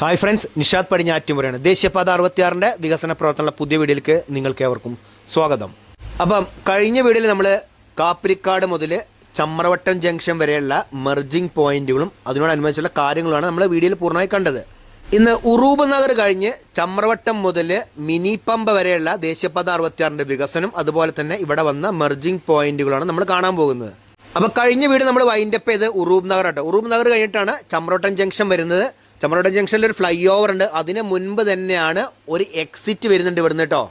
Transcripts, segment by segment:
Hi friends Nishad പടിഞ്ഞാറ്റുമുറയാണ്. ദേശീയപാത അറുപത്തിയാറിന്റെ വികസന പ്രവർത്തനമുള്ള പുതിയ വീഡിയോയിലേക്ക് നിങ്ങൾക്ക് ഏവർക്കും സ്വാഗതം. അപ്പം കഴിഞ്ഞ വീഡിയോയിൽ നമ്മൾ കാപ്പിരിക്കാട് മുതൽ ചമ്രവട്ടം ജംഗ്ഷൻ വരെയുള്ള മെർജിംഗ് പോയിന്റുകളും അതിനോടനുബന്ധിച്ചുള്ള കാര്യങ്ങളുമാണ് നമ്മൾ വീഡിയോയിൽ പൂർണമായി കണ്ടത്. ഇന്ന് ഉറൂബ് നഗർ കഴിഞ്ഞ് ചമ്രവട്ടം മുതൽ മിനി പമ്പ വരെയുള്ള ദേശീയപാത അറുപത്തിയാറിന്റെ വികസനം അതുപോലെ തന്നെ ഇവിടെ വന്ന മെർജിംഗ് പോയിന്റുകളാണ് നമ്മൾ കാണാൻ പോകുന്നത്. അപ്പോൾ കഴിഞ്ഞ വീട് നമ്മൾ വൈൻഡപ്പ് ചെയ്ത് ഉറൂബ് നഗർ ആട്ടോ. ഉറൂബ് നഗർ കഴിഞ്ഞിട്ടാണ് ചമ്രവട്ടം ജംഗ്ഷൻ വരുന്നത്. ചമ്രോട്ടൻ ജംഗ്ഷനിൽ ഒരു ഫ്ലൈ ഓവർ ഉണ്ട്. അതിന് മുൻപ് തന്നെയാണ് ഒരു എക്സിറ്റ് വരുന്നുണ്ട് ഇവിടുന്ന് കേട്ടോ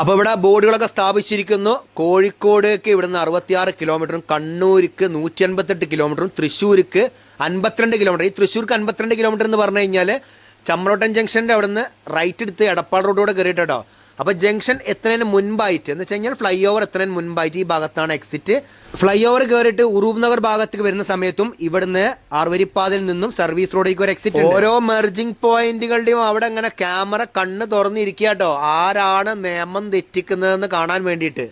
അപ്പോൾ ഇവിടെ ബോർഡുകളൊക്കെ സ്ഥാപിച്ചിരിക്കുന്നു. കോഴിക്കോടേക്ക് ഇവിടുന്ന് അറുപത്തിയാറ് കിലോമീറ്ററും കണ്ണൂർക്ക് നൂറ്റി അൻപത്തെട്ട് കിലോമീറ്ററും തൃശ്ശൂർക്ക് അൻപത്തിരണ്ട് കിലോമീറ്റർ ഈ തൃശ്ശൂർക്ക് അൻപത്തിരണ്ട് കിലോമീറ്റർ എന്ന് പറഞ്ഞു കഴിഞ്ഞാൽ ചമ്രോട്ടൻ ജംഗ്ഷന്റെ അവിടുന്ന് റൈറ്റ് എടുത്ത് എടപ്പാൾ റോഡിലൂടെ കയറിയിട്ട് അപ്പോൾ ജംഗ്ഷൻ എത്രയും മുൻപായിട്ട്? എന്ന് വെച്ച് കഴിഞ്ഞാൽ ഫ്ലൈ ഓവർ എത്രയും മുൻപായിട്ട് ഈ ഭാഗത്താണ് എക്സിറ്റ് ഫ്ലൈ ഓവർ കയറിയിട്ട് ഉറൂബ് നഗർ ഭാഗത്തേക്ക് വരുന്ന സമയത്തും ഇവിടുന്ന് ആർവരിപ്പാതയിൽ നിന്നും സർവീസ് റോഡിലേക്ക് ഒരു എക്സിറ്റ് ഓരോ മെർജിംഗ് പോയിന്റുകളുടെയും അവിടെ അങ്ങനെ ക്യാമറ കണ്ണ് തുറന്നിരിക്കുക കേട്ടോ. ആരാണ് നിയമം തെറ്റിക്കുന്നതെന്ന് കാണാൻ വേണ്ടിയിട്ട്.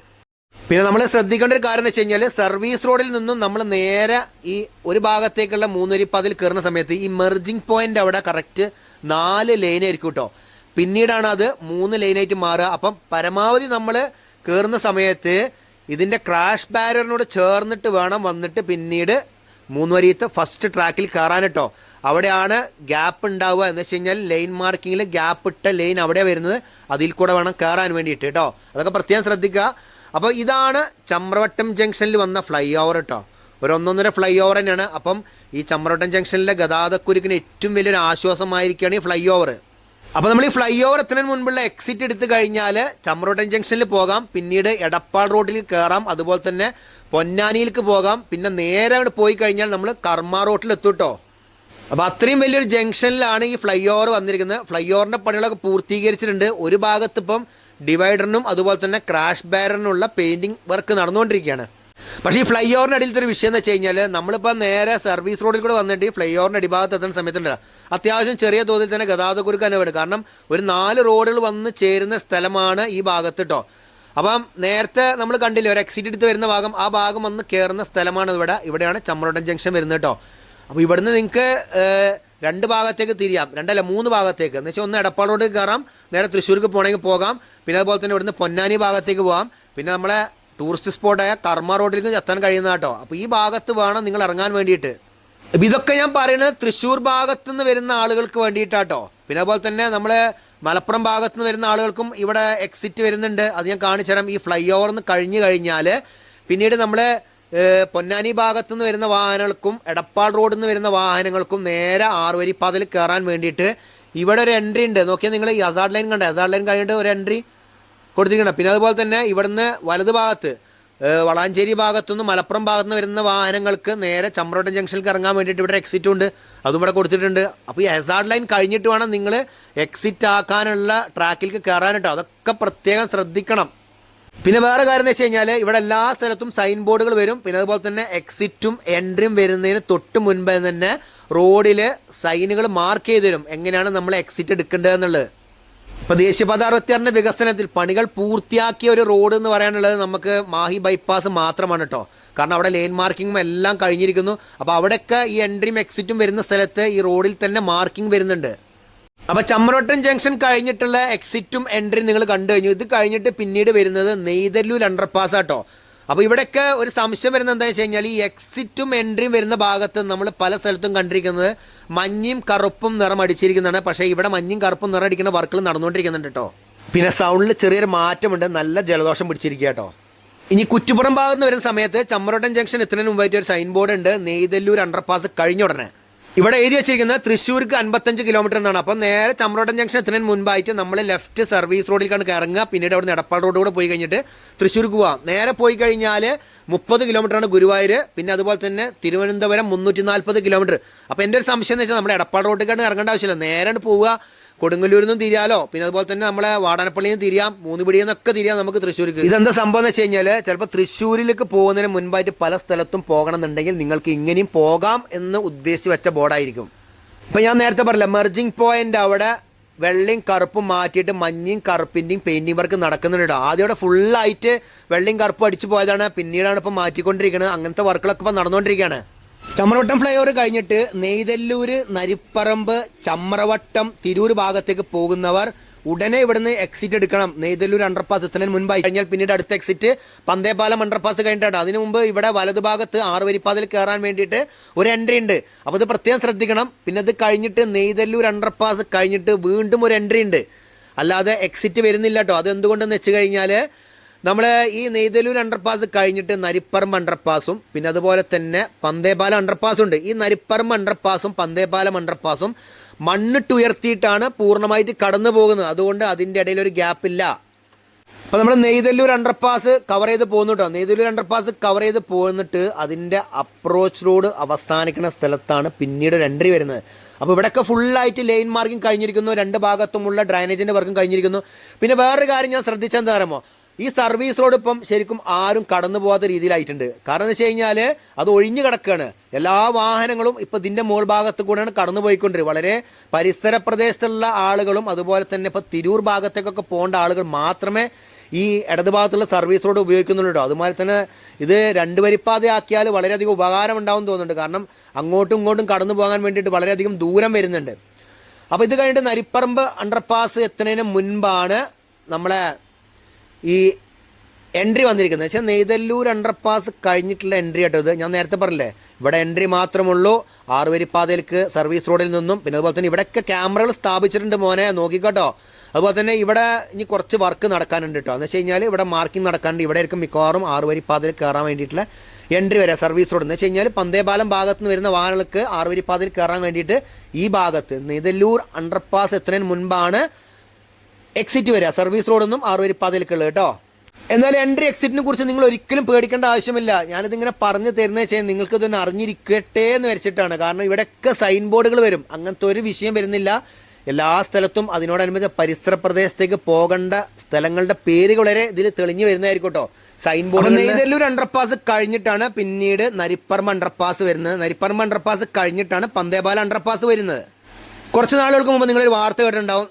പിന്നെ നമ്മൾ ശ്രദ്ധിക്കേണ്ട ഒരു കാര്യം എന്ന് വെച്ച് കഴിഞ്ഞാൽ സർവീസ് റോഡിൽ നിന്നും നമ്മൾ നേരെ ഈ ഒരു ഭാഗത്തേക്കുള്ള മൂന്നരിപ്പാതിൽ കയറുന്ന സമയത്ത് ഈ മെർജിംഗ് പോയിന്റ് അവിടെ കറക്റ്റ് നാല് ലൈനായിരിക്കും കേട്ടോ. പിന്നീടാണ് അത് മൂന്ന് ലൈനായിട്ട് മാറുക. അപ്പം പരമാവധി നമ്മൾ കയറുന്ന സമയത്ത് ഇതിന്റെ ക്രാഷ് ബാരിയറിനോട് ചേർന്നിട്ട് വേണം വന്നിട്ട് പിന്നീട് മൂന്ന് വരിയത്തെ ഫസ്റ്റ് ട്രാക്കിൽ കയറാൻ കേട്ടോ അവിടെയാണ് ഗ്യാപ്പ് ഉണ്ടാവുക. എന്ന് വെച്ച് കഴിഞ്ഞാൽ ലൈൻ മാർക്കിങ്ങിൽ ഗ്യാപ്പ് ഇട്ട ലൈൻ അവിടെ വരുന്നത്. അതിൽ കൂടെ വേണം കയറാൻ വേണ്ടിയിട്ട് കേട്ടോ അതൊക്കെ പ്രത്യേകം ശ്രദ്ധിക്കുക. അപ്പോൾ ഇതാണ് ചമ്രവട്ടം ജംഗ്ഷനിൽ വന്ന ഫ്ലൈ ഓവർ കേട്ടോ ഒരു ഒന്നൊന്നര ഫ്ലൈ ഓവർ തന്നെയാണ്. അപ്പം ഈ ചമ്രവട്ടം ജംഗ്ഷനിലെ ഗതാഗതക്കുരുക്കിന് ഏറ്റവും വലിയൊരു ആശ്വാസമായിരിക്കുകയാണ് ഈ ഫ്ലൈ ഓവർ അപ്പോൾ നമ്മൾ ഈ ഫ്ലൈ ഓവർ എത്തുന്നതിന് മുൻപുള്ള എക്സിറ്റ് എടുത്തു കഴിഞ്ഞാൽ ചമ്രോട്ടൻ ജംഗ്ഷനിൽ പോകാം. പിന്നീട് എടപ്പാൾ റോഡിൽ കയറാം അതുപോലെ തന്നെ പൊന്നാനിയിലേക്ക് പോകാം. പിന്നെ നേരെ അങ്ങോട്ട് പോയി കഴിഞ്ഞാൽ നമ്മൾ കർമ്മ റോഡിൽ എത്തും കേട്ടോ അപ്പോൾ അത്രയും വലിയൊരു ജംഗ്ഷനിലാണ് ഈ ഫ്ലൈ ഓവർ വന്നിരിക്കുന്നത്. ഫ്ലൈ ഓവറിന്റെ പണികളൊക്കെ പൂർത്തീകരിച്ചിട്ടുണ്ട്. ഒരു ഭാഗത്ത് ഇപ്പം ഡിവൈഡറിനും അതുപോലെ തന്നെ ക്രാഷ് ബാരറിനുള്ള പെയിന്റിംഗ് വർക്ക് നടന്നുകൊണ്ടിരിക്കുകയാണ്. പക്ഷേ ഈ ഫ്ലൈ ഓവറിന്റെ അടിയിലത്തെ ഒരു വിഷയം എന്ന് വെച്ച് കഴിഞ്ഞാൽ നമ്മളിപ്പോൾ നേരെ സർവീസ് റോഡിൽ കൂടെ വന്നിട്ട് ഈ ഫ്ലൈ ഓവറിന്റെ അടിഭാഗത്ത് എത്തുന്ന സമയത്തുണ്ട് അത്യാവശ്യം ചെറിയ തോതിൽ തന്നെ ഗതാഗത കുരുക്ക് അനുഭവം കാരണം ഒരു നാല് റോഡുകൾ വന്ന് ചേരുന്ന സ്ഥലമാണ് ഈ ഭാഗത്ത് കേട്ടോ അപ്പം നേരത്തെ നമ്മൾ കണ്ടില്ല ഒരു എക്സിറ്റ് എടുത്ത് വരുന്ന ഭാഗം ആ ഭാഗം വന്ന് കയറുന്ന സ്ഥലമാണ് ഇവിടെ. ഇവിടെയാണ് ചമ്രോട്ടൻ ജംഗ്ഷൻ വരുന്നത് കേട്ടോ അപ്പോൾ ഇവിടുന്ന് നിങ്ങൾക്ക് രണ്ട് ഭാഗത്തേക്ക് തിരിയാം. രണ്ടല്ല മൂന്ന് ഭാഗത്തേക്ക്. എന്ന് വെച്ചാൽ ഒന്ന് എടപ്പാൾ റോഡ് കയറാം നേരെ തൃശ്ശൂർക്ക് പോകണമെങ്കിൽ പോകാം. പിന്നെ അതുപോലെ തന്നെ ഇവിടുന്ന് പൊന്നാനി ഭാഗത്തേക്ക് പോകാം. പിന്നെ നമ്മളെ ടൂറിസ്റ്റ് സ്പോട്ടായ കർമ്മ റോഡിലേക്ക് എത്താൻ കഴിയുന്ന കേട്ടോ. അപ്പോൾ ഈ ഭാഗത്ത് വേണം നിങ്ങൾ ഇറങ്ങാൻ വേണ്ടിയിട്ട്. അപ്പം ഇതൊക്കെ ഞാൻ പറയുന്നത് തൃശ്ശൂർ ഭാഗത്തു നിന്ന് വരുന്ന ആളുകൾക്ക് വേണ്ടിയിട്ടാട്ടോ. പിന്നെ അതുപോലെ തന്നെ നമ്മൾ മലപ്പുറം ഭാഗത്തു നിന്ന് വരുന്ന ആളുകൾക്കും ഇവിടെ എക്സിറ്റ് വരുന്നുണ്ട്. അത് ഞാൻ കാണിച്ചു തരാം. ഈ ഫ്ലൈ ഓവർ നിന്ന് കഴിഞ്ഞു കഴിഞ്ഞാൽ പിന്നീട് നമ്മൾ പൊന്നാനി ഭാഗത്തു നിന്ന് വരുന്ന വാഹനങ്ങൾക്കും എടപ്പാൾ റോഡിൽ നിന്ന് വരുന്ന വാഹനങ്ങൾക്കും നേരെ ആറ് ആറുവരിപ്പാതയിൽ കയറാൻ വേണ്ടിയിട്ട് ഇവിടെ ഒരു എൻട്രി ഉണ്ട്. നോക്കിയാൽ നിങ്ങൾ ഈ അസാഡ് ലൈൻ കണ്ടേ? അസാഡ് ലൈൻ കഴിഞ്ഞിട്ട് ഒരു എൻട്രി കൊടുത്തിരിക്കണം. പിന്നെ അതുപോലെ തന്നെ ഇവിടുന്ന് വലത് ഭാഗത്ത് വളാഞ്ചേരി ഭാഗത്തുനിന്ന് മലപ്പുറം ഭാഗത്തുനിന്ന് വരുന്ന വാഹനങ്ങൾക്ക് നേരെ ചമ്പ്രോട്ടം ജംഗ്ഷനിലേക്ക് ഇറങ്ങാൻ വേണ്ടിയിട്ട് ഇവിടെ എക്സിറ്റ് ഉണ്ട്. അതും ഇവിടെ കൊടുത്തിട്ടുണ്ട്. അപ്പോൾ ഈ ഹെസാർഡ് ലൈൻ കഴിഞ്ഞിട്ട് വേണം നിങ്ങൾ എക്സിറ്റ് ആക്കാനുള്ള ട്രാക്കിലേക്ക് കയറാൻ കേട്ടോ. അതൊക്കെ പ്രത്യേകം ശ്രദ്ധിക്കണം. പിന്നെ വേറെ കാര്യം എന്ന് വെച്ച് കഴിഞ്ഞാൽ ഇവിടെ എല്ലാ സ്ഥലത്തും സൈൻ ബോർഡുകൾ വരും. പിന്നെ അതുപോലെ തന്നെ എക്സിറ്റും എൻട്രിയും വരുന്നതിന് തൊട്ട് മുൻപേ തന്നെ റോഡിൽ സൈനുകൾ മാർക്ക് ചെയ്ത് തരും. എങ്ങനെയാണ് നമ്മൾ എക്സിറ്റ് എടുക്കേണ്ടതെന്നുള്ളത് ഇപ്പോൾ ദേശീയപാത അറുപത്തിയാറിന്റെ വികസനത്തിൽ പണികൾ പൂർത്തിയാക്കിയ ഒരു റോഡ് എന്ന് പറയാനുള്ളത് നമുക്ക് മാഹി ബൈപ്പാസ് മാത്രമാണ് കേട്ടോ കാരണം അവിടെ ലൈൻ മാർക്കിങ്ങും എല്ലാം കഴിഞ്ഞിരിക്കുന്നു. അപ്പോൾ അവിടെയൊക്കെ ഈ എൻട്രിയും എക്സിറ്റും വരുന്ന സ്ഥലത്ത് ഈ റോഡിൽ തന്നെ മാർക്കിംഗ് വരുന്നുണ്ട്. അപ്പോൾ ചമ്മറോട്ടൻ ജംഗ്ഷൻ കഴിഞ്ഞിട്ടുള്ള എക്സിറ്റും എൻട്രിയും നിങ്ങൾ കണ്ടു കഴിഞ്ഞു. ഇത് കഴിഞ്ഞിട്ട് പിന്നീട് വരുന്നത് നെയ്തല്ലൂർ അണ്ടർപാസ് ആട്ടോ അപ്പോൾ ഇവിടെയൊക്കെ ഒരു സംശയം വരുന്നത് എന്താ വെച്ച് കഴിഞ്ഞാൽ ഈ എക്സിറ്റും എൻട്രിയും വരുന്ന ഭാഗത്ത് നമ്മൾ പല സ്ഥലത്തും കണ്ടിരിക്കുന്നത് മഞ്ഞയും കറുപ്പും നിറം അടിച്ചിരിക്കുന്നതാണ്. പക്ഷേ ഇവിടെ മഞ്ഞയും കറുപ്പും നിറം അടിക്കുന്ന വർക്കുകൾ നടന്നുകൊണ്ടിരിക്കുന്നുണ്ട് കേട്ടോ. പിന്നെ സൗണ്ടിൽ ചെറിയൊരു മാറ്റമുണ്ട്. നല്ല ജലദോഷം പിടിച്ചിരിക്കുക കേട്ടോ. ഇനി കുറ്റിപ്പുറം ഭാഗത്ത് വരുന്ന സമയത്ത് ചമ്മരോട്ടം ജംഗ്ഷൻ എത്തുന്നതിന് മുമ്പായിട്ട് ഒരു സൈൻ ബോർഡ് ഉണ്ട്. നെയ്തല്ലൂർ അണ്ടർപാസ് കഴിഞ്ഞ ഉടനെ. ഇവിടെ എഴുതി വെച്ചിരിക്കുന്നത് തൃശ്ശൂർക്ക് അൻപത്തഞ്ച് കിലോമീറ്റർ എന്നാണ്. അപ്പം നേരെ ചമ്രോട്ടൻ ജംഗ്ഷൻ എത്തുന്നതിന് മുൻപായിട്ട് നമ്മൾ ലെഫ്റ്റ് സർവീസ് റോഡിലേക്കാണ് ഇറങ്ങുക പിന്നീട് അവിടെ എടപ്പാൾ റോഡ് കൂടെ പോയി കഴിഞ്ഞിട്ട് തൃശ്ശൂർക്ക് പോവാം. നേരെ പോയി കഴിഞ്ഞാൽ മുപ്പത് കിലോമീറ്ററാണ് ഗുരുവായൂർ പിന്നെ അതുപോലെ തന്നെ തിരുവനന്തപുരം മുന്നൂറ്റി നാൽപ്പത് കിലോമീറ്റർ അപ്പോൾ എന്റെ ഒരു സംശയം എന്ന് വെച്ചാൽ നമ്മൾ എടപ്പാൾ റോഡിലേക്കാണ് ഇറങ്ങേണ്ട ആവശ്യമില്ല. നേരെ പോവുക. കൊടുങ്ങല്ലൂരിൽ നിന്നും തിരിയാലോ? പിന്നെ അതുപോലെ തന്നെ നമ്മളെ വാടാനപ്പള്ളിയിൽ നിന്ന് തിരിയാം മൂന്നുപിടിയിൽ നിന്നൊക്കെ തിരിയാം നമുക്ക് തൃശ്ശൂർക്ക്. ഇതെന്താ സംഭവം എന്ന് വെച്ച് കഴിഞ്ഞാൽ ചിലപ്പോൾ തൃശ്ശൂരിലേക്ക് പോകുന്നതിന് മുൻപായിട്ട് പല സ്ഥലത്തും പോകണം എന്നുണ്ടെങ്കിൽ നിങ്ങൾക്ക് ഇങ്ങനെയും പോകാം എന്ന് ഉദ്ദേശിച്ച് വെച്ച ബോർഡായിരിക്കും. ഇപ്പം ഞാൻ നേരത്തെ പറഞ്ഞില്ല മെർജിങ് പോയിന്റ് അവിടെ വെള്ളയും കറുപ്പും മാറ്റിയിട്ട് മഞ്ഞയും കറുപ്പിന്റെയും പെയിന്റിങ് വർക്ക് നടക്കുന്നുണ്ട് ആദ്യം അവിടെ ഫുള്ളായിട്ട് വെള്ളയും കറുപ്പും അടിച്ചു പോയതാണ് പിന്നീടാണ് ഇപ്പം മാറ്റിക്കൊണ്ടിരിക്കുന്നത് അങ്ങനത്തെ വർക്കുകളൊക്കെ ഇപ്പം നടന്നുകൊണ്ടിരിക്കുകയാണ്. ചമ്രവട്ടം ഫ്ലൈ ഓവർ കഴിഞ്ഞിട്ട് നെയ്തല്ലൂര് നരിപ്പറമ്പ് ചമ്രവട്ടം തിരൂർ ഭാഗത്തേക്ക് പോകുന്നവർ ഉടനെ ഇവിടുന്ന് എക്സിറ്റ് എടുക്കണം. നെയ്തല്ലൂർ അണ്ടർപാസ് എത്തുന്നതിന് മുൻപായി. കഴിഞ്ഞാൽ പിന്നീട് അടുത്ത എക്സിറ്റ് പന്തേപാലം അണ്ടർപാസ് കഴിഞ്ഞിട്ടാണ്. അതിനു മുമ്പ് ഇവിടെ വലതുഭാഗത്ത് ആറ് വരിപ്പാതിൽ കയറാൻ വേണ്ടിയിട്ട് ഒരു എൻട്രി ഉണ്ട്. അപ്പോൾ ഇത് പ്രത്യേകം ശ്രദ്ധിക്കണം. പിന്നെ ഇത് കഴിഞ്ഞിട്ട് നെയ്തല്ലൂർ അണ്ടർപാസ് കഴിഞ്ഞിട്ട് വീണ്ടും ഒരു എൻട്രി ഉണ്ട്. അല്ലാതെ എക്സിറ്റ് വരുന്നില്ല കേട്ടോ. അത് എന്തുകൊണ്ടെന്ന് വെച്ച് കഴിഞ്ഞാൽ നമ്മൾ ഈ നെയ്തലൂർ അണ്ടർപാസ് കഴിഞ്ഞിട്ട് നരിപ്പറമ്പ് അണ്ടർപാസും പിന്നെ അതുപോലെ തന്നെ പന്തേപാലം അണ്ടർപാസും ഉണ്ട്. ഈ നരിപ്പറമ്പ് അണ്ടർപാസും പന്തേപാലം അണ്ടർപാസും മണ്ണിട്ടുയർത്തിയിട്ടാണ് പൂർണമായിട്ട് കടന്നു പോകുന്നത്. അതുകൊണ്ട് അതിന്റെ ഇടയിൽ ഒരു ഗ്യാപ്പ് ഇല്ല. അപ്പോൾ നമ്മൾ നെയ്തല്ലൂർ അണ്ടർപാസ് കവർ ചെയ്ത് പോകുന്നു നെയ്തല്ലൂർ അണ്ടർപാസ് കവർ ചെയ്ത് പോന്നിട്ട് അതിന്റെ അപ്രോച്ച് റോഡ് അവസാനിക്കുന്ന സ്ഥലത്താണ് പിന്നീട് എൻട്രി വരുന്നത്. അപ്പോൾ ഇവിടെയൊക്കെ ഫുള്ളായിട്ട് ലൈൻ മാർക്കിംഗ് കഴിഞ്ഞിരിക്കുന്നു. രണ്ട് ഭാഗത്തുമുള്ള ഡ്രൈനേജിന്റെ വർക്കും കഴിഞ്ഞിരിക്കുന്നു. പിന്നെ വേറൊരു കാര്യം ഞാൻ ശ്രദ്ധിച്ചെന്താ പറയുമോ ഈ സർവീസ് റോഡ് ഇപ്പം ശരിക്കും ആരും കടന്നു പോകാത്ത രീതിയിലായിട്ടുണ്ട്. കാരണം എന്ന് വെച്ച് കഴിഞ്ഞാൽ അത് ഒഴിഞ്ഞു കിടക്കുകയാണ് എല്ലാ വാഹനങ്ങളും ഇപ്പം ഇതിന്റെ മുകൾ ഭാഗത്ത് കൂടെയാണ് കടന്നു പോയിക്കൊണ്ടിരിക്കുന്നത്. വളരെ പരിസര പ്രദേശത്തുള്ള ആളുകളും അതുപോലെ തന്നെ ഇപ്പോൾ തിരൂർ ഭാഗത്തേക്കൊക്കെ പോകേണ്ട ആളുകൾ മാത്രമേ ഈ ഇടതുഭാഗത്തുള്ള സർവീസ് റോഡ് ഉപയോഗിക്കുന്നുള്ളൂ. അതുമാതിരി തന്നെ ഇത് രണ്ട് വരിപ്പാതയാക്കിയാൽ വളരെയധികം ഉപകാരം ഉണ്ടാവും തോന്നുന്നുണ്ട്. കാരണം അങ്ങോട്ടും ഇങ്ങോട്ടും കടന്നു പോകാൻ വേണ്ടിയിട്ട് വളരെയധികം ദൂരം വരുന്നുണ്ട്. അപ്പോൾ ഇത് കഴിഞ്ഞിട്ട് നരിപ്പറമ്പ് അണ്ടർപാസ് എത്തുന്നതിന് മുൻപാണ് നമ്മളെ ഈ എൻട്രി വന്നിരിക്കുന്നത്. പക്ഷേ നെയ്തല്ലൂർ അണ്ടർപാസ് കഴിഞ്ഞിട്ടുള്ള എൻട്രി ആട്ടോ ഇത്. ഞാൻ നേരത്തെ പറഞ്ഞില്ലേ ഇവിടെ എൻട്രി മാത്രമുള്ളൂ. ആറുവരിപ്പാതയിലേക്ക് സർവീസ് റോഡിൽ നിന്നും പിന്നെ അതുപോലെ തന്നെ ഇവിടെയൊക്കെ ക്യാമറകൾ സ്ഥാപിച്ചിട്ടുണ്ട് മോനെ. നോക്കിക്കോട്ടോ. അതുപോലെ തന്നെ ഇവിടെ ഇനി കുറച്ച് വർക്ക് നടക്കാനുണ്ട് കേട്ടോ എന്ന് വെച്ച് കഴിഞ്ഞാൽ ഇവിടെ മാർക്കിംഗ് നടക്കാനുണ്ട്. ഇവിടെ ആയിരിക്കും മിക്കവാറും ആറുവരിപ്പാതയിൽ കയറാൻ വേണ്ടിയിട്ടുള്ള എൻട്രി വരെ സർവീസ് റോഡ് എന്ന് വെച്ച് കഴിഞ്ഞാൽ പന്തേപാലം ഭാഗത്ത് നിന്ന് വരുന്ന വാഹനങ്ങൾക്ക് ആറുവരിപ്പാതയിൽ കയറാൻ വേണ്ടിയിട്ട് ഈ ഭാഗത്ത് നെയ്തല്ലൂർ അണ്ടർപാസ് എത്തുന്നതിന് മുൻപാണ് എക്സിറ്റ് വരിക സർവീസ് റോഡൊന്നും ആറുവരിപ്പാതയിലേക്കുള്ളത് കേട്ടോ. എന്നാൽ എൻട്രി എക്സിറ്റിനെ കുറിച്ച് നിങ്ങൾ ഒരിക്കലും പേടിക്കേണ്ട ആവശ്യമില്ല. ഞാനിതിങ്ങനെ പറഞ്ഞു തരുന്ന വെച്ചാൽ നിങ്ങൾക്ക് അറിഞ്ഞിരിക്കട്ടെ എന്ന് വെച്ചിട്ടാണ് കാരണം ഇവിടെയൊക്കെ സൈൻ ബോർഡുകൾ വരും. അങ്ങനത്തെ ഒരു വിഷയം വരുന്നില്ല. എല്ലാ സ്ഥലത്തും അതിനോടനുബന്ധിച്ച് പരിസര പ്രദേശത്തേക്ക് പോകേണ്ട സ്ഥലങ്ങളുടെ പേരുകൾ വരെ ഇതിൽ തെളിഞ്ഞു വരുന്നതായിരിക്കും കേട്ടോ. സൈൻ ബോർഡ് നെയ്തല്ലൂർ അണ്ടർപാസ് കഴിഞ്ഞിട്ടാണ് പിന്നീട് നരിപ്പറമ്പ് അണ്ടർപാസ് വരുന്നത്. നരിപ്പറമ്പ് അണ്ടർപാസ് കഴിഞ്ഞിട്ടാണ് പന്തേപാല അണ്ടർപാസ് വരുന്നത്. കുറച്ച് നാളുകൾക്ക് മുമ്പ് നിങ്ങളൊരു വാർത്ത കേട്ടിട്ടുണ്ടാവും.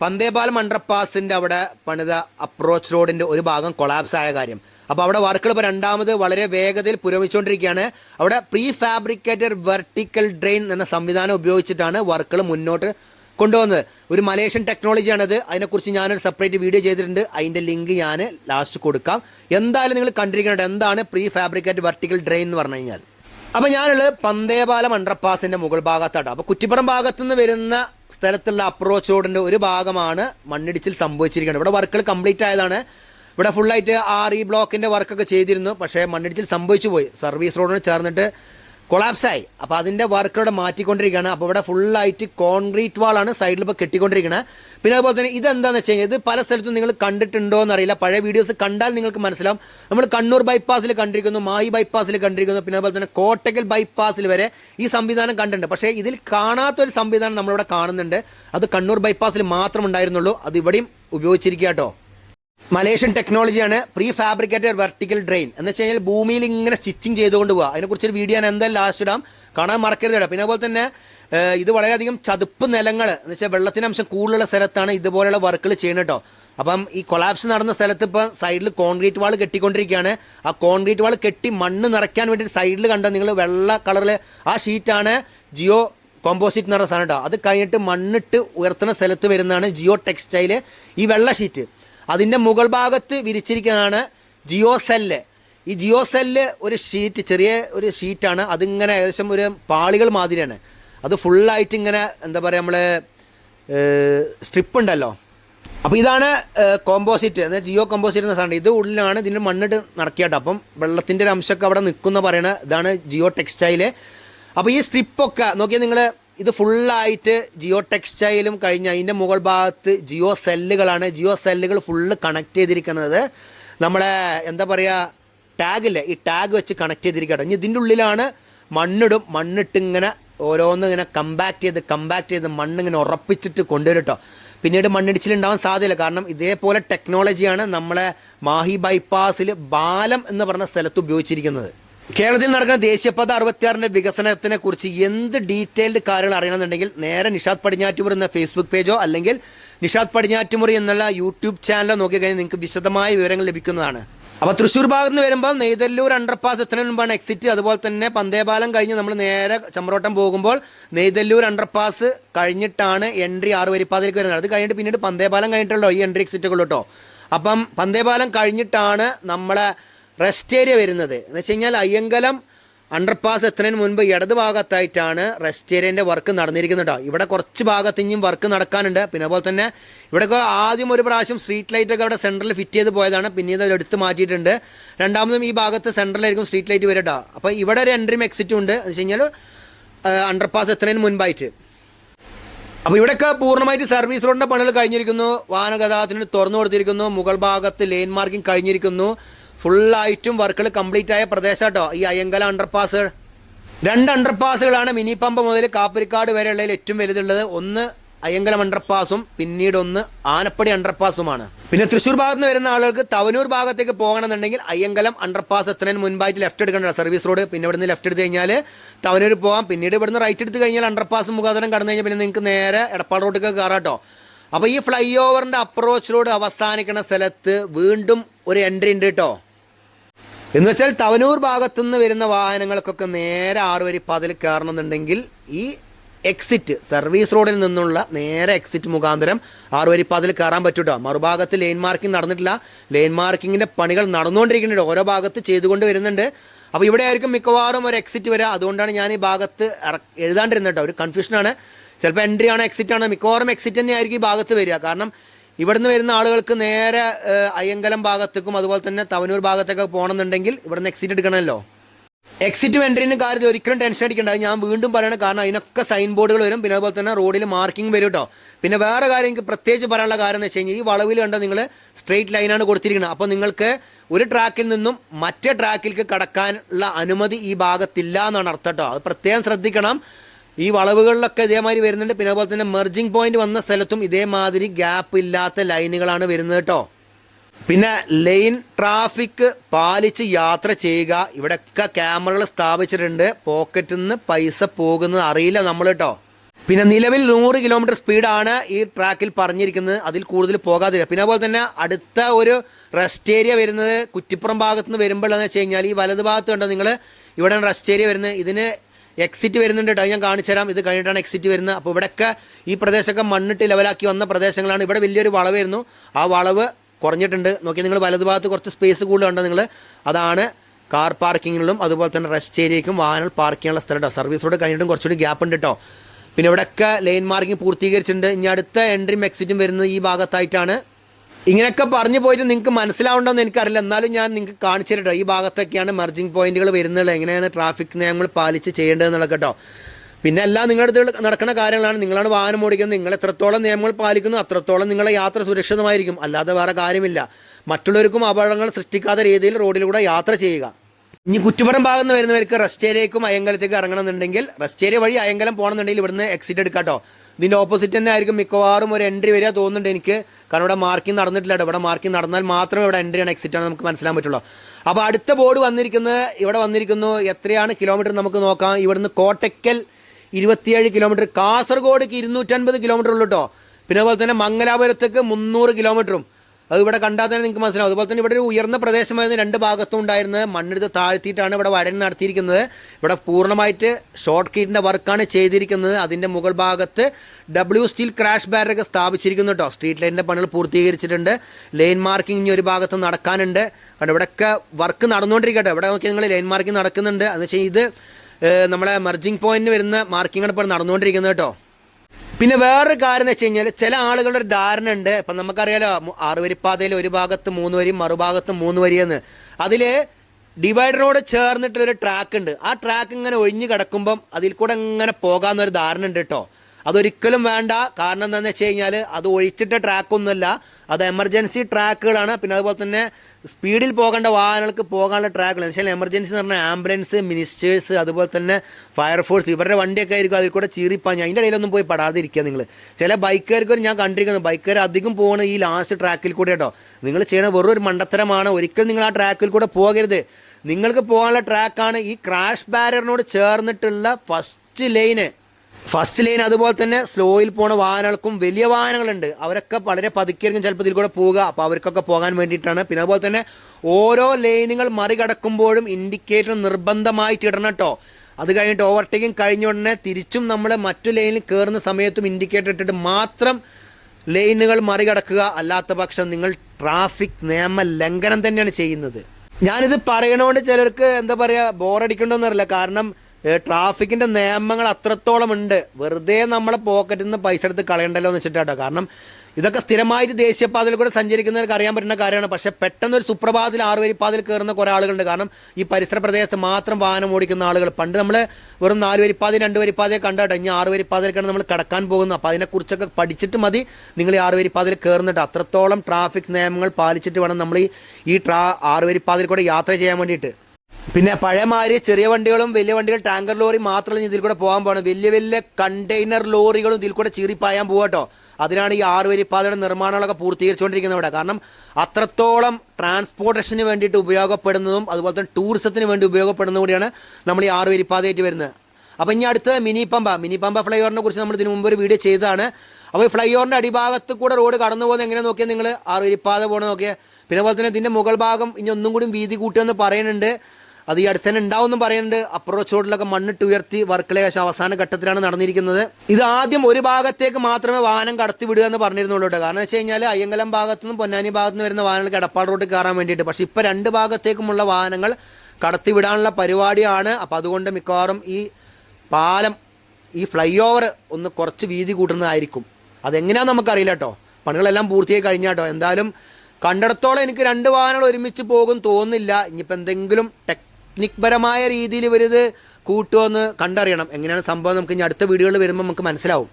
പന്തേപാലം അണ്ടർപാസിന്റെ അവിടെ പണിത അപ്രോച്ച് റോഡിന്റെ ഒരു ഭാഗം കൊളാപ്സ് ആയ കാര്യം. അപ്പോൾ അവിടെ വർക്കുകൾ ഇപ്പോൾ രണ്ടാമത് വളരെ വേഗതയിൽ പുരോഗമിച്ചുകൊണ്ടിരിക്കുകയാണ്. അവിടെ പ്രീ ഫാബ്രിക്കേറ്റഡ് വെർട്ടിക്കൽ ഡ്രെയിൻ എന്ന സംവിധാനം ഉപയോഗിച്ചിട്ടാണ് വർക്കുകൾ മുന്നോട്ട് കൊണ്ടുവന്നത് ഒരു മലേഷ്യൻ ടെക്നോളജിയാണത് അതിനെക്കുറിച്ച് ഞാനൊരു സെപ്പറേറ്റ് വീഡിയോ ചെയ്തിട്ടുണ്ട്. അതിന്റെ ലിങ്ക് ഞാൻ ലാസ്റ്റ് കൊടുക്കാം. എന്തായാലും നിങ്ങൾ കണ്ടിരിക്കേണ്ടത് എന്താണ് പ്രീ ഫാബ്രിക്കേറ്റഡ് വെർട്ടിക്കൽ ഡ്രെയിൻ എന്ന് പറഞ്ഞു കഴിഞ്ഞാൽ. അപ്പോൾ ഞാനുള്ളത് പന്തേപാലം അണ്ടർപാസിന്റെ മുകൾ ഭാഗത്താണ് അപ്പോൾ കുറ്റിപ്പുറം ഭാഗത്തുനിന്ന് വരുന്ന സ്ഥലത്തുള്ള അപ്രോച്ച് റോഡിന്റെ ഒരു ഭാഗമാണ് മണ്ണിടിച്ചിൽ സംഭവിച്ചിരിക്കുന്നത്. ഇവിടെ വർക്കുകൾ കംപ്ലീറ്റ് ആയതാണ്. ഇവിടെ ഫുള്ളായിട്ട് ആർ ഈ ബ്ലോക്കിന്റെ വർക്കൊക്കെ ചെയ്തിരുന്നു. പക്ഷേ മണ്ണിടിച്ചിൽ സംഭവിച്ചു പോയി സർവീസ് റോഡിന് ചേർന്നിട്ട് കൊളാപ്സായി. അപ്പോൾ അതിന്റെ ഇവിടെ മാറ്റിക്കൊണ്ടിരിക്കുകയാണ്. അപ്പോൾ ഇവിടെ ഫുള്ളായിട്ട് കോൺക്രീറ്റ് വാളാണ് സൈഡിൽ ഇപ്പോൾ കെട്ടിക്കൊണ്ടിരിക്കുന്നത് പിന്നെ അതുപോലെ തന്നെ ഇതെന്താണെന്ന് വെച്ച് കഴിഞ്ഞാൽ ഇത് പല സ്ഥലത്തും നിങ്ങൾ കണ്ടിട്ടുണ്ടോ എന്നറിയില്ല. പഴയ വീഡിയോസ് കണ്ടാൽ നിങ്ങൾക്ക് മനസ്സിലാവും. നമ്മൾ കണ്ണൂർ ബൈപ്പാസിൽ കണ്ടിരിക്കുന്നു മായി ബൈപ്പാസിൽ കണ്ടിരിക്കുന്നു പിന്നെ അതുപോലെ തന്നെ കോട്ടക്കൽ ബൈപ്പാസിൽ വരെ ഈ സംവിധാനം കണ്ടിട്ടുണ്ട്. പക്ഷേ ഇതിൽ കാണാത്തൊരു സംവിധാനം നമ്മളിവിടെ കാണുന്നുണ്ട്. അത് കണ്ണൂർ ബൈപ്പാസിൽ മാത്രം ഉണ്ടായിരുന്നുള്ളൂ. അത് ഇവിടെയും ഉപയോഗിച്ചിരിക്കുക കേട്ടോ. മലേഷ്യൻ ടെക്നോളജിയാണ് പ്രീ ഫാബ്രിക്കേറ്റഡ് വെർട്ടിക്കൽ ഡ്രെയിൻ എന്ന് വെച്ച് കഴിഞ്ഞാൽ ഭൂമിയിൽ ഇങ്ങനെ സ്റ്റിച്ചിങ് ചെയ്തുകൊണ്ട് പോകുക അതിനെക്കുറിച്ചൊരു വീഡിയോ ഞാൻ എന്തായാലും ലാസ്റ്റ് ഇടാം. കാണാൻ മറക്കരുത് ഇടാം പിന്നെ അതുപോലെ തന്നെ ഇത് വളരെയധികം ചതുപ്പ് നിലങ്ങൾ എന്ന് വെച്ചാൽ വെള്ളത്തിന്റെ അംശം കൂടുതലുള്ള സ്ഥലത്താണ് ഇതുപോലെയുള്ള വർക്കുകൾ ചെയ്യുന്നത് കേട്ടോ. അപ്പം ഈ കൊളാപ്സ് നടന്ന സ്ഥലത്ത് ഇപ്പം സൈഡിൽ കോൺക്രീറ്റ് വാൾ കെട്ടിക്കൊണ്ടിരിക്കുകയാണ്. ആ കോൺക്രീറ്റ് വാൾ കെട്ടി മണ്ണ് നിറയ്ക്കാൻ വേണ്ടി സൈഡിൽ കണ്ടോ നിങ്ങൾ വെള്ള കളറിൽ ആ ഷീറ്റാണ് ജിയോ കോമ്പോസിറ്റ് എന്ന് പറഞ്ഞ സാധനം കേട്ടോ. അത് കഴിഞ്ഞിട്ട് മണ്ണിട്ട് ഉയർത്തുന്ന സ്ഥലത്ത് വരുന്നതാണ് ജിയോ ടെക്സ്റ്റൈൽ ഈ വെള്ള ഷീറ്റ് അതിന്റെ മുകൾ ഭാഗത്ത് വിരിച്ചിരിക്കുന്നതാണ് ജിയോ സെല്ല് ഈ ജിയോ സെല്ല് ഒരു ഷീറ്റ് ചെറിയ ഒരു ഷീറ്റാണ്. അതിങ്ങനെ ഏകദേശം ഒരു പാളികൾ മാതിരിയാണ്. അത് ഫുള്ളായിട്ട് ഇങ്ങനെ എന്താ പറയുക നമ്മൾ സ്ട്രിപ്പ് ഉണ്ടല്ലോ അപ്പോൾ ഇതാണ് കോമ്പോസിറ്റ് അതായത് ജിയോ കോമ്പോസിറ്റ് എന്ന സാധനം. ഇത് ഉള്ളിലാണ് ഇതിന്റെ മണ്ണിട്ട് നടക്കിയാട്ടോ. അപ്പം വെള്ളത്തിന്റെ ഒരു അംശമൊക്കെ അവിടെ നിൽക്കുന്ന പറയണ ഇതാണ് ജിയോ ടെക്സ്റ്റൈൽ അപ്പോൾ ഈ സ്ട്രിപ്പൊക്കെ നോക്കിയാൽ നിങ്ങൾ ഇത് ഫുള്ളായിട്ട് ജിയോ ടെക്സ്റ്റൈലും കഴിഞ്ഞ് അതിന്റെ മുകൾ ഭാഗത്ത് ജിയോ സെല്ലുകളാണ് ജിയോ സെല്ലുകൾ ഫുള്ള് കണക്ട് ചെയ്തിരിക്കുന്നത്. നമ്മളെ എന്താ പറയുക ടാഗില്ലേ ഈ ടാഗ് വെച്ച് കണക്ട് ചെയ്തിരിക്കട്ടെ ഇനി ഇതിന്റെ ഉള്ളിലാണ് മണ്ണിടും. മണ്ണിട്ട് ഇങ്ങനെ ഓരോന്ന് ഇങ്ങനെ കമ്പാക്ട് ചെയ്ത് കമ്പാക്ട് ചെയ്ത് മണ്ണിങ്ങനെ ഉറപ്പിച്ചിട്ട് കൊണ്ടുവരും കേട്ടോ പിന്നീട് മണ്ണിടിച്ചിലുണ്ടാവാൻ സാധ്യതയില്ല. കാരണം ഇതേപോലെ ടെക്നോളജിയാണ് നമ്മളെ മാഹി ബൈപ്പാസിൽ ബാലം എന്ന് പറഞ്ഞ സ്ഥലത്ത് ഉപയോഗിച്ചിരിക്കുന്നത്. കേരളത്തിൽ നടക്കുന്ന ദേശീയപാത അറുപത്തിയാറിന്റെ വികസനത്തിനെ കുറിച്ച് എന്ത് ഡീറ്റെയിൽഡ് കാര്യങ്ങൾ അറിയണമെന്നുണ്ടെങ്കിൽ നേരെ നിഷാദ് പടിഞ്ഞാറ്റുമുറി എന്ന ഫേസ്ബുക്ക് പേജോ അല്ലെങ്കിൽ നിഷാദ് പടിഞ്ഞാറ്റുമുറി എന്നുള്ള യൂട്യൂബ് ചാനലോ നോക്കി കഴിഞ്ഞാൽ നിങ്ങൾക്ക് വിശദമായ വിവരങ്ങൾ ലഭിക്കുന്നതാണ്. അപ്പോൾ തൃശ്ശൂർ ഭാഗത്ത് നിന്ന് വരുമ്പോൾ നെയ്തല്ലൂർ അണ്ടർപാസ് എത്തുന്നതിന് മുമ്പാണ് എക്സിറ്റ് അതുപോലെ തന്നെ പന്തേപാലം കഴിഞ്ഞ് നമ്മൾ നേരെ ചമ്രോട്ടം പോകുമ്പോൾ നെയ്തല്ലൂർ അണ്ടർപാസ് കഴിഞ്ഞിട്ടാണ് എൻട്രി ആറ് വരിപ്പാതയിലേക്ക് വരുന്നത്. അത് കഴിഞ്ഞിട്ട് പിന്നീട് പന്തേപാലം കഴിഞ്ഞിട്ടുള്ളൂ ഈ എൻട്രി എക്സിറ്റുകൾ കേട്ടോ അപ്പം പന്തേപാലം കഴിഞ്ഞിട്ടാണ് നമ്മളെ റെസ്റ്റ് ഏരിയ വരുന്നത്. എന്ന് വെച്ച് കഴിഞ്ഞാൽ അയ്യങ്കലം അണ്ടർപാസ് എത്തുന്നതിന് മുൻപ് ഇടത് ഭാഗത്തായിട്ടാണ് റെസ്റ്റ് ഏരിയന്റെ വർക്ക് നടന്നിരിക്കുന്നുണ്ടോ ഇവിടെ കുറച്ച് ഭാഗത്ത് ഇനിയും വർക്ക് നടക്കാനുണ്ട്. പിന്നെ അതുപോലെ തന്നെ ഇവിടെയൊക്കെ ആദ്യം ഒരു പ്രാവശ്യം സ്ട്രീറ്റ് ലൈറ്റൊക്കെ അവിടെ സെന്ററിൽ ഫിറ്റ് ചെയ്ത് പോയതാണ്. പിന്നീട് അത് എടുത്ത് മാറ്റിയിട്ടുണ്ട്. രണ്ടാമതും ഈ ഭാഗത്ത് സെന്ററിലായിരിക്കും സ്ട്രീറ്റ് ലൈറ്റ് വരട്ടോ അപ്പോൾ ഇവിടെ ഒരു എൻട്രിയും എക്സിറ്റും ഉണ്ട്. എന്ന് വെച്ച് കഴിഞ്ഞാൽ അണ്ടർപാസ് എത്തുന്നതിന് മുൻപായിട്ട്. അപ്പോൾ ഇവിടെയൊക്കെ പൂർണമായിട്ട് സർവീസ് റോഡിന്റെ പണികൾ കഴിഞ്ഞിരിക്കുന്നു. വാഹന ഗതാഗതത്തിന് തുറന്നു കൊടുത്തിരിക്കുന്നു. മുകൾ ഭാഗത്ത് ലെയിൻ മാർക്കിംഗ് കഴിഞ്ഞിരിക്കുന്നു. ഫുള്ളായിട്ടും വർക്കുകൾ കംപ്ലീറ്റ് ആയ പ്രദേശം കേട്ടോ ഈ അയ്യങ്കല അണ്ടർപാസ് രണ്ട് അണ്ടർപാസുകളാണ് മിനി പമ്പ മുതൽ കാപ്പരിക്കാട് വരെയുള്ളതിൽ ഏറ്റവും വലുതുള്ളത്. ഒന്ന് അയ്യങ്കലം അണ്ടർപാസും പിന്നീട് ഒന്ന് ആനപ്പടി അണ്ടർപാസുമാണ് പിന്നെ തൃശ്ശൂർ ഭാഗത്ത് നിന്ന് വരുന്ന ആളുകൾക്ക് തവനൂർ ഭാഗത്തേക്ക് പോകണമെന്നുണ്ടെങ്കിൽ അയ്യങ്കലം അണ്ടർപാസ് എത്തുന്നതിന് മുൻപായിട്ട് ലെഫ്റ്റ് എടുക്കേണ്ട സർവീസ് റോഡ് പിന്നെ ഇവിടുന്ന് ലെഫ്റ്റ് എടുത്ത് കഴിഞ്ഞാൽ തവനൂർ പോകാം. പിന്നീട് ഇവിടുന്ന് റൈറ്റ് എടുത്ത് കഴിഞ്ഞാൽ അണ്ടർപാസ് മുഖാന്തരം കടന്നു കഴിഞ്ഞാൽ പിന്നെ നിങ്ങൾക്ക് നേരെ എടപ്പാൾ റോഡിലേക്ക് കയറാം കേട്ടോ അപ്പോൾ ഈ ഫ്ലൈ ഓവറിന്റെ അപ്രോച്ച് റോഡ് അവസാനിക്കുന്ന സ്ഥലത്ത് വീണ്ടും ഒരു എൻട്രി ഉണ്ട് കേട്ടോ എന്ന് വെച്ചാൽ തവനൂർ ഭാഗത്തുനിന്ന് വരുന്ന വാഹനങ്ങൾക്കൊക്കെ നേരെ ആറ് ആറുവരി പതിൽ കയറണമെന്നുണ്ടെങ്കിൽ ഈ എക്സിറ്റ് സർവീസ് റോഡിൽ നിന്നുള്ള നേരെ എക്സിറ്റ് മുഖാന്തരം പതിൽ കയറാൻ പറ്റൂട്ടോ. മറുഭാഗത്ത് ലെയിൻ മാർക്കിംഗ് നടന്നിട്ടില്ല. ലെയിൻ മാർക്കിങ്ങിന്റെ പണികൾ നടന്നുകൊണ്ടിരിക്കുന്നുണ്ട്. ഓരോ ഭാഗത്ത് ചെയ്തുകൊണ്ട് വരുന്നുണ്ട്. അപ്പോൾ ഇവിടെ ആയിരിക്കും മിക്കവാറും ഒരു എക്സിറ്റ് വരിക. അതുകൊണ്ടാണ് ഞാൻ ഈ ഭാഗത്ത് എഴുതാണ്ടിരുന്നത് ഒരു കൺഫ്യൂഷനാണ് ചിലപ്പോൾ എൻട്രി ആണോ എക്സിറ്റ് ആണോ. മിക്കവാറും എക്സിറ്റ് തന്നെ ആയിരിക്കും ഈ ഭാഗത്ത് വരിക. കാരണം ഇവിടുന്ന് വരുന്ന ആളുകൾക്ക് നേരെ അയ്യങ്കലം ഭാഗത്തേക്കും അതുപോലെ തന്നെ തവനൂർ ഭാഗത്തേക്കൊക്കെ പോകണമെന്നുണ്ടെങ്കിൽ ഇവിടുന്ന് എക്സിറ്റ് എടുക്കണമല്ലോ. എക്സിറ്റ് എൻട്രീന്റെ കാര്യത്തിൽ ഒരിക്കലും ടെൻഷൻ അടിക്കേണ്ട. ഞാൻ വീണ്ടും പറയണം കാരണം അതിനൊക്കെ സൈൻ ബോർഡുകൾ വരും. പിന്നെ അതുപോലെ തന്നെ റോഡിൽ മാർക്കിംഗ് വരും കേട്ടോ പിന്നെ വേറെ കാര്യം എനിക്ക് പ്രത്യേകിച്ച് പറയാനുള്ള കാര്യം എന്ന് വെച്ച് കഴിഞ്ഞാൽ ഈ വളവിൽ കണ്ടോ നിങ്ങൾ സ്ട്രെയിറ്റ് ലൈനാണ് കൊടുത്തിരിക്കുന്നത് അപ്പോൾ നിങ്ങൾക്ക് ഒരു ട്രാക്കിൽ നിന്നും മറ്റേ ട്രാക്കിലേക്ക് കടക്കാനുള്ള അനുമതി ഈ ഭാഗത്തില്ല എന്നാണ് അർത്ഥം കേട്ടോ അത് പ്രത്യേകം ശ്രദ്ധിക്കണം. ഈ വളവുകളിലൊക്കെ ഇതേമാതിരി വരുന്നുണ്ട്. പിന്നെ അതുപോലെ തന്നെ മെർജിങ് പോയിന്റ് വന്ന സ്ഥലത്തും ഇതേമാതിരി ഗ്യാപ്പ് ഇല്ലാത്ത ലൈനുകളാണ് വരുന്നത് കേട്ടോ. പിന്നെ ലൈൻ ട്രാഫിക് പാലിച്ച് യാത്ര ചെയ്യുക. ഇവിടെയൊക്കെ ക്യാമറകൾ സ്ഥാപിച്ചിട്ടുണ്ട്. പോക്കറ്റിൽ നിന്ന് പൈസ പോകുന്നത് അറിയില്ല നമ്മൾ കേട്ടോ. പിന്നെ നിലവിൽ നൂറ് കിലോമീറ്റർ സ്പീഡാണ് ഈ ട്രാക്കിൽ പറഞ്ഞിരിക്കുന്നത്. അതിൽ കൂടുതൽ പോകാതില്ല പിന്നെ അതുപോലെ തന്നെ അടുത്ത ഒരു റെസ്റ്റ് ഏരിയ വരുന്നത് കുറ്റിപ്പുറം ഭാഗത്ത് നിന്ന് വരുമ്പോഴെന്ന് വെച്ച് കഴിഞ്ഞാൽ ഈ വലത് ഭാഗത്ത് കണ്ടോ നിങ്ങൾ? ഇവിടെ റെസ്റ്റ് ഏരിയ വരുന്നത്. ഇതിന് എക്സിറ്റ് വരുന്നുണ്ട് കേട്ടോ ഞാൻ കാണിച്ചു തരാം. ഇത് കഴിഞ്ഞിട്ടാണ് എക്സിറ്റ് വരുന്നത്. അപ്പോൾ ഇവിടെയൊക്കെ ഈ പ്രദേശമൊക്കെ മണ്ണിട്ട് ലെവലാക്കി വന്ന പ്രദേശങ്ങളാണ്. ഇവിടെ വലിയൊരു വളവായിരുന്നു ആ വളവ് കുറഞ്ഞിട്ടുണ്ട്. നോക്കി നിങ്ങൾ വലതുഭാഗത്ത് കുറച്ച് സ്പേസ് കൂടുതലുണ്ടോ നിങ്ങൾ. അതാണ് കാർ പാർക്കിങ്ങിലും അതുപോലെ തന്നെ റെസ്റ്റ് ഏരിയയ്ക്കും വാഹനം പാർക്ക് ചെയ്യാനുള്ള സ്ഥലം കേട്ടോ സർവീസ് റോഡ് കഴിഞ്ഞിട്ടും കുറച്ചുകൂടി ഗ്യാപ്പ് ഉണ്ട് കേട്ടോ പിന്നെ ഇവിടെയൊക്കെ ലൈൻ മാർക്കിംഗ് പൂർത്തീകരിച്ചിട്ടുണ്ട്. ഇനി അടുത്ത എൻട്രിയും എക്സിറ്റും വരുന്നത് ഈ ഭാഗത്തായിട്ടാണ്. ഇങ്ങനെയൊക്കെ പറഞ്ഞു പോയിട്ട് നിങ്ങൾക്ക് മനസ്സിലാവുണ്ടോന്ന് എനിക്കറിയില്ല. എന്നാലും ഞാൻ നിങ്ങൾക്ക് കാണിച്ചു തരട്ടോ ഈ ഭാഗത്തൊക്കെയാണ് മെർജിങ് പോയിന്റുകൾ വരുന്നത്. എങ്ങനെയാണ് ട്രാഫിക് നിയമങ്ങൾ പാലിച്ച് ചെയ്യേണ്ടതെന്നുള്ള കേട്ടോ. പിന്നെ എല്ലാം നിങ്ങളുടെ അടുത്ത് നടക്കുന്ന കാര്യങ്ങളാണ്. നിങ്ങളാണ് വാഹനം ഓടിക്കുന്നത്. നിങ്ങൾ എത്രത്തോളം നിയമങ്ങൾ പാലിക്കുന്നു അത്രത്തോളം നിങ്ങളുടെ യാത്ര സുരക്ഷിതമായിരിക്കും. അല്ലാതെ വേറെ കാര്യമില്ല. മറ്റുള്ളവർക്കും അപകടങ്ങൾ സൃഷ്ടിക്കാത്ത രീതിയിൽ റോഡിലൂടെ യാത്ര ചെയ്യുക. ഇനി കുറ്റുപുറം ഭാഗത്ത് വരുന്നവർക്ക് റെസ്റ്റ് ഏരിയക്കും അയങ്കലത്തേക്ക് ഇറങ്ങണമെന്നുണ്ടെങ്കിൽ റെസ്റ്റ് ഏരിയ വഴി അയങ്കലം പോകണമെന്നുണ്ടെങ്കിൽ ഇവിടുന്ന് എക്സിറ്റ് എടുക്കാട്ടോ. ഇതിന്റെ ഓപ്പോസിറ്റ് തന്നെ ആയിരിക്കും മിക്കവാറും ഒരു എൻട്രി വരിക തോന്നുന്നുണ്ട് എനിക്ക്. കാരണം ഇവിടെ മാർക്കിംഗ് നടന്നിട്ടില്ല ഇവിടെ മാർക്കിംഗ് നടന്നാൽ മാത്രമേ ഇവിടെ എൻട്രി ആണ് എക്സിറ്റ് ആണ് നമുക്ക് മനസ്സിലാൻ പറ്റുള്ളൂ. അപ്പോൾ അടുത്ത ബോർഡ് വന്നിരിക്കുന്നത് ഇവിടെ വന്നിരിക്കുന്നു എത്രയാണ് കിലോമീറ്റർ നമുക്ക് നോക്കാം. ഇവിടുന്ന് കോട്ടയ്ക്കൽ ഇരുപത്തിയേഴ് കിലോമീറ്റർ കാസർഗോഡ്ക്ക് ഇരുന്നൂറ്റൻപത് കിലോമീറ്റർ ഉള്ളൂ കേട്ടോ. പിന്നെ അതുപോലെ തന്നെ മംഗലാപുരത്തേക്ക് മുന്നൂറ് കിലോമീറ്ററും അത് ഇവിടെ കണ്ടാൽ തന്നെ നിങ്ങൾക്ക് മനസ്സിലാവും. അതുപോലെ തന്നെ ഇവിടെ ഒരു ഉയർന്ന പ്രദേശമായിരുന്നു രണ്ട് ഭാഗത്തും ഉണ്ടായിരുന്നത്. മണ്ണെടുത്ത് താഴ്ത്തിയിട്ടാണ് ഇവിടെ വഴൻ നടത്തിയിരിക്കുന്നത്. ഇവിടെ പൂർണമായിട്ട് ഷോർട്ട് കീറ്റിന്റെ വർക്കാണ് ചെയ്തിരിക്കുന്നത്. അതിന്റെ മുകൾ ഭാഗത്ത് ഡബ്ല്യു സ്റ്റീൽ ക്രാഷ് ബാരൊക്കെ സ്ഥാപിച്ചിരിക്കുന്നു കേട്ടോ സ്ട്രീറ്റ് ലൈനിന്റെ പണികൾ പൂർത്തീകരിച്ചിട്ടുണ്ട്. ലൈൻ മാർക്കിംഗ് ഇനി ഒരു ഭാഗത്ത് നടക്കാനുണ്ട്. കാരണം ഇവിടെയൊക്കെ വർക്ക് നടന്നുകൊണ്ടിരിക്കട്ടെ ഇവിടെ നോക്കി നിങ്ങൾ ലൈൻ മാർക്കിംഗ് നടക്കുന്നുണ്ട്. എന്ന് വെച്ചാൽ ഇത് നമ്മളെ മെർജിങ് പോയിന്റിന് വരുന്ന മാർക്കിംഗ് ഇപ്പോൾ നടന്നുകൊണ്ടിരിക്കുന്നത് കേട്ടോ പിന്നെ വേറൊരു കാര്യം എന്ന് വെച്ച് കഴിഞ്ഞാൽ ചില ആളുകളുടെ ഒരു ധാരണ ഉണ്ട്. ഇപ്പം നമുക്കറിയാലോ ആറുവരിപ്പാതയിൽ ഒരു ഭാഗത്ത് മൂന്ന് വരി മറുഭാഗത്ത് മൂന്ന് വരിയെന്ന് അതിൽ ഡിവൈഡറോട് ചേർന്നിട്ടൊരു ട്രാക്ക് ഉണ്ട്. ആ ട്രാക്ക് ഇങ്ങനെ ഒഴിഞ്ഞു കിടക്കുമ്പം അതിൽ കൂടെ ഇങ്ങനെ പോകാമെന്നൊരു ധാരണ ഉണ്ട് കേട്ടോ അതൊരിക്കലും വേണ്ട. കാരണം എന്താണെന്ന് വെച്ച് കഴിഞ്ഞാൽ അത് ഒഴിച്ചിട്ട ട്രാക്കൊന്നുമല്ല അത് എമർജൻസി ട്രാക്കുകളാണ് പിന്നെ അതുപോലെ തന്നെ സ്പീഡിൽ പോകേണ്ട വാഹനങ്ങൾക്ക് പോകാനുള്ള ട്രാക്കുകൾ എന്ന് എമർജൻസി എന്ന് പറഞ്ഞാൽ ആംബുലൻസ് മിനിസ്റ്റേഴ്സ് അതുപോലെ തന്നെ ഫയർഫോഴ്സ് ഇവരുടെ വണ്ടിയൊക്കെ ആയിരിക്കും അതിൽ കൂടെ ചീറിപ്പാഞ്ഞ് അതിന്റെ ഇടയിലൊന്നും പോയി പെടാതിരിക്കുക നിങ്ങൾ ചില ബൈക്കുകാർക്ക് ഞാൻ കണ്ടിരിക്കുന്നു. ബൈക്കുകാർ അധികം പോകുന്ന ഈ ലാസ്റ്റ് ട്രാക്കിൽ കൂടെ കേട്ടോ. നിങ്ങൾ ചെയ്യണ വെറും ഒരു മണ്ടത്തരമാണ്. ഒരിക്കലും നിങ്ങൾ ആ ട്രാക്കിൽ കൂടെ പോകരുത്. നിങ്ങൾക്ക് പോകാനുള്ള ട്രാക്കാണ് ഈ ക്രാഷ് ബാരറിനോട് ചേർന്നിട്ടുള്ള ഫസ്റ്റ് ലൈന് ഫസ്റ്റ് ലൈൻ അതുപോലെ തന്നെ സ്ലോയിൽ പോണ വാഹനങ്ങൾക്കും വലിയ വാഹനങ്ങളുണ്ട്. അവരൊക്കെ വളരെ പതുക്കിയായിരിക്കും ചിലപ്പോൾ ഇതിൽ കൂടെ പോവുക. അപ്പോൾ അവർക്കൊക്കെ പോകാൻ വേണ്ടിയിട്ടാണ്. പിന്നെ അതുപോലെ തന്നെ ഓരോ ലൈനുകൾ മറികടക്കുമ്പോഴും ഇൻഡിക്കേറ്റർ നിർബന്ധമായിട്ട് ഇടണം കേട്ടോ. അത് കഴിഞ്ഞിട്ട് ഓവർടേക്കിംഗ് കഴിഞ്ഞ ഉടനെ തിരിച്ചും നമ്മൾ മറ്റു ലൈനിൽ കയറുന്ന സമയത്തും ഇൻഡിക്കേറ്റർ ഇട്ടിട്ട് മാത്രം ലൈനുകൾ മറികടക്കുക. അല്ലാത്ത പക്ഷം നിങ്ങൾ ട്രാഫിക് നിയമ ലംഘനം തന്നെയാണ് ചെയ്യുന്നത്. ഞാനിത് പറയണോണ്ട് ചിലർക്ക് എന്താ പറയുക ബോറടിക്കണ്ടെന്നറിയില്ല കാരണം ഏഹ്, ട്രാഫിക്കിന്റെ നിയമങ്ങൾ അത്രത്തോളം ഉണ്ട്. വെറുതെ നമ്മളെ പോക്കറ്റിൽ നിന്ന് പൈസ എടുത്ത് കളയണ്ടല്ലോ എന്ന് വെച്ചിട്ടാട്ടോ. കാരണം ഇതൊക്കെ സ്ഥിരമായിട്ട് ദേശീയപാതയിൽ കൂടെ സഞ്ചരിക്കുന്നവർക്ക് അറിയാൻ പറ്റുന്ന കാര്യമാണ്. പക്ഷേ പെട്ടെന്ന് ഒരു സുപ്രഭാതത്തിൽ ആറുവരിപ്പാതയിൽ കയറുന്ന കുറേ ആളുകളുണ്ട്. കാരണം ഈ പരിസര പ്രദേശത്ത് മാത്രം വാഹനം ഓടിക്കുന്ന ആളുകൾ. പണ്ട് നമ്മൾ വെറും നാല് വരിപ്പാതി രണ്ട് വരിപ്പാതയെ കണ്ടാട്ടോ. ഇനി ആറ് വരിപ്പാതയിലേക്കാണ് നമ്മൾ കടക്കാൻ പോകുന്നത്. അപ്പോൾ അതിനെക്കുറിച്ചൊക്കെ പഠിച്ചിട്ട് മതി. നിങ്ങൾ ഈ ആറുവരിപ്പാതയിൽ കയറുന്നിട്ട് അത്രത്തോളം ട്രാഫിക് നിയമങ്ങൾ പാലിച്ചിട്ട് വേണം നമ്മൾ ഈ ട്രാ ആറ് വരിപ്പാതയിൽ കൂടെ യാത്ര ചെയ്യാൻ വേണ്ടിയിട്ട്. പിന്നെ പഴയമാതിരി ചെറിയ വണ്ടികളും വലിയ വണ്ടികൾ ടാങ്കർ ലോറി മാത്രമല്ല ഇതിൽ കൂടെ പോകാൻ പോകണം വലിയ വലിയ കണ്ടെയ്നർ ലോറികളും ഇതിൽ കൂടെ ചീറിപ്പായാൻ പോകട്ടോ അതിനാണ് ഈ ആറ് വരിപ്പാതയുടെ നിർമ്മാണങ്ങളൊക്കെ പൂർത്തീകരിച്ചുകൊണ്ടിരിക്കുന്നത് ഇവിടെ. കാരണം അത്രത്തോളം ട്രാൻസ്പോർട്ടേഷന് വേണ്ടിയിട്ട് ഉപയോഗപ്പെടുന്നതും അതുപോലെ തന്നെ ടൂറിസത്തിന് വേണ്ടി ഉപയോഗപ്പെടുന്നതും കൂടിയാണ് നമ്മൾ ഈ ആറ് വരിപ്പാതയായിട്ട് വരുന്നത്. അപ്പോൾ ഇനി അടുത്തത് മിനി പമ്പ. മിനി പമ്പ ഫ്ലൈ ഓവറിനെ കുറിച്ച് നമ്മൾ ഇതിനു മുമ്പ് ഒരു വീഡിയോ ചെയ്തതാണ്. അപ്പോൾ ഈ ഫ്ലൈ ഓവറിന്റെ അടിഭാഗത്ത് കൂടെ റോഡ് കടന്നു പോകുന്നത് എങ്ങനെ നോക്കിയാൽ നിങ്ങൾ ആറ് വരിപ്പാത പോകണം നോക്കിയാൽ പിന്നെ അതുപോലെ തന്നെ ഇതിന്റെ മുകൾ ഭാഗം ഇനി ഒന്നും കൂടി വീതി കൂട്ടുമെന്ന് പറയുന്നുണ്ട്. അത് ഈ അടുത്തന്നെ ഉണ്ടാവും ഉണ്ടാവുമെന്നും പറയുന്നുണ്ട്. അപ്രോച്ച് റോഡിലൊക്കെ മണ്ണിട്ട് ഉയർത്തി വർക്കല അവസാന ഘട്ടത്തിലാണ് നടന്നിരിക്കുന്നത്. ഇത് ആദ്യം ഒരു ഭാഗത്തേക്ക് മാത്രമേ വാഹനം കടത്തി വിടുക എന്ന് പറഞ്ഞിരുന്നുള്ളൂ കാരണം വെച്ച് കഴിഞ്ഞാൽ അയ്യങ്കലം ഭാഗത്തുനിന്നും പൊന്നാനി ഭാഗത്തുനിന്ന് വരുന്ന വാഹനങ്ങൾക്ക് എടപ്പാട് റോഡ് കയറാൻ വേണ്ടിയിട്ട്. പക്ഷേ ഇപ്പോൾ രണ്ട് ഭാഗത്തേക്കുമുള്ള വാഹനങ്ങൾ കടത്തിവിടാനുള്ള പരിപാടിയാണ്. അപ്പോൾ അതുകൊണ്ട് മിക്കവാറും ഈ പാലം ഈ ഫ്ലൈ ഓവർ ഒന്ന് കുറച്ച് വീതി കൂട്ടുന്നതായിരിക്കും. അതെങ്ങനെയാണെന്ന് നമുക്കറിയില്ല കേട്ടോ. പണികളെല്ലാം പൂർത്തിയായി കഴിഞ്ഞാട്ടോ എന്തായാലും കണ്ടിടത്തോളം എനിക്ക് രണ്ട് വാഹനങ്ങൾ ഒരുമിച്ച് പോകും തോന്നുന്നില്ല. ഇനിയിപ്പോൾ എന്തെങ്കിലും ടെക്നിക് പരമായ രീതിയിൽ ഇവരിത് കൂട്ടുമെന്ന് കണ്ടറിയണം. എങ്ങനെയാണ് സംഭവം നമുക്ക് ഇനി അടുത്ത വീടുകളിൽ വരുമ്പോൾ നമുക്ക് മനസ്സിലാവും.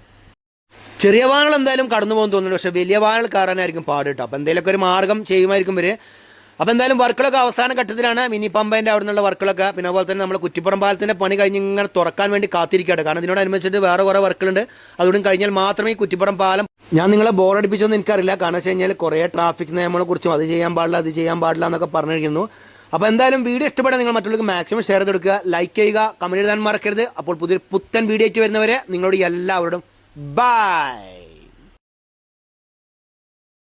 ചെറിയ വാഹനങ്ങൾ എന്തായാലും കടന്നു പോകാൻ തോന്നുന്നു പക്ഷേ വലിയ വാഹനങ്ങൾ കയറാനായിരിക്കും പാട് കേട്ടോ. അപ്പോൾ എന്തെങ്കിലുമൊക്കെ ഒരു മാർഗം ചെയ്യുമായിരിക്കും ഇവർ അപ്പോൾ എന്തായാലും വർക്കുകളൊക്കെ അവസാന ഘട്ടത്തിലാണ്. മിനി പമ്പേന്റെ അവിടെ നിന്നുള്ള വർക്കുകളൊക്കെ. പിന്നെ അതുപോലെ തന്നെ നമ്മൾ കുറ്റിപ്പുറം പാലത്തിന്റെ പണി കഴിഞ്ഞ് ഇങ്ങനെ തുറക്കാൻ വേണ്ടി കാത്തിരിക്കുകയാണ് കാരണം ഇതിനോടനുബന്ധിച്ചിട്ട് വേറെ കുറേ വർക്കുകളുണ്ട്. അതുകൊണ്ടും കഴിഞ്ഞാൽ മാത്രമേ ഈ കുറ്റിപ്പുറം പാലം ഞാൻ നിങ്ങളെ ബോറടിപ്പിച്ചൊന്നും എനിക്കറിയില്ല. കാരണം വെച്ച് കഴിഞ്ഞാൽ കുറേ ട്രാഫിക് നിയമങ്ങളെക്കുറിച്ചും അത് ചെയ്യാൻ പാടില്ല അത് ചെയ്യാൻ പാടില്ല എന്നൊക്കെ പറഞ്ഞിരിക്കുന്നു. അപ്പോൾ എന്തായാലും വീഡിയോ ഇഷ്ടപ്പെട്ടാൽ നിങ്ങൾ മറ്റുള്ളവർക്ക് മാക്സിമം ഷെയർ ചെയ്ത് കൊടുക്കുക ലൈക്ക് ചെയ്യുക കമന്റ് എഴുതാൻ മറക്കരുത്. അപ്പോൾ പുതിയൊരു പുത്തൻ വീഡിയോ ആയിട്ട് വരുന്നവരെ നിങ്ങളോട് എല്ലാവരോടും ബൈ